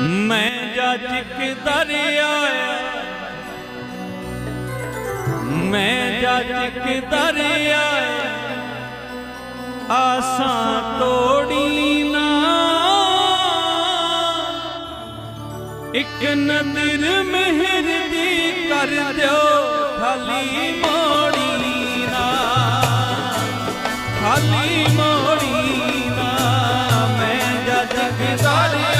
ਮੈਂ ਜੱਜ ਕਿਦਰ ਮੈਂ ਜੱਜ ਦਰਿਆ। ਆਸਾਂ ਤੋੜੀ ਨਾ। ਇੱਕ ਨਦਰ ਮਿਹਰ ਦੀ ਕਰ ਦਿਓ, ਖਾਲੀ ਮੋੜੀ ਨਾ। ਖਾਲੀ ਮੋੜੀ ਨਾ। ਮੈਂ ਜੱਜ ਕਿਦਰ